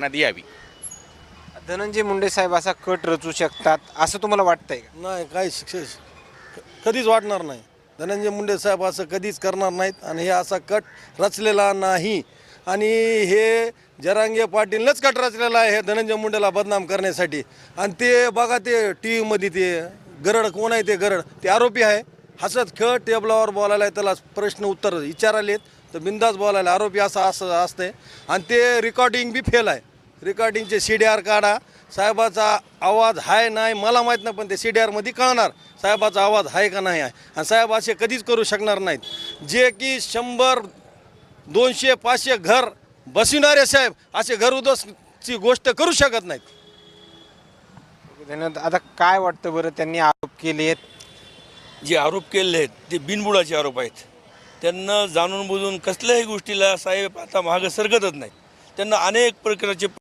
करण्यात यावी. धनंजय मुंडे साहेब असा कट रचू शकतात असं तुम्हाला वाटतंय का? नाही काही शिक्षेश कधीच वाटणार नाही. धनंजय मुंडे साहेब असं कधीच करणार नाहीत आणि हे असा कट रचलेला नाही. आणि हे जरांगे पाटीलनंच कट रचलेला आहे हे धनंजय मुंडेला बदनाम करण्यासाठी. आणि ते बघा ते टी व्हीमध्ये ते गरड कोण आहे ते गरड? ते आरोपी आहे. हसत खेळ टेबलावर बोलायला त्याला प्रश्न उत्तर विचारालेत. तर बिंदास बोलायला आरोपी असं असं असतंय आणि ते रेकॉर्डिंग बी फेल आहे. रेकॉर्डिंगचे सी डी आर काढा. साहेबाचा आवाज आहे नाही मला माहीत नाही पण ते सी डी आरमध्ये कळणार साहेबाचा आवाज आहे का नाही आहे. आणि साहेब असे कधीच करू शकणार नाहीत. जे की शंभर दोनशे पाचशे घर बसविणारे साहेब असे घर उदसची गोष्ट करू शकत नाहीत. धन्यवाद. आता काय वाटतं बरं त्यांनी आरोप केले आहेत जे आरोप केलेले आहेत ते बिनबुडाचे आरोप आहेत. त्यांना जाणून बुजून कसल्याही गोष्टीला साहेब आता मागं सरकतच नाही. त्यांना अनेक प्रकारचे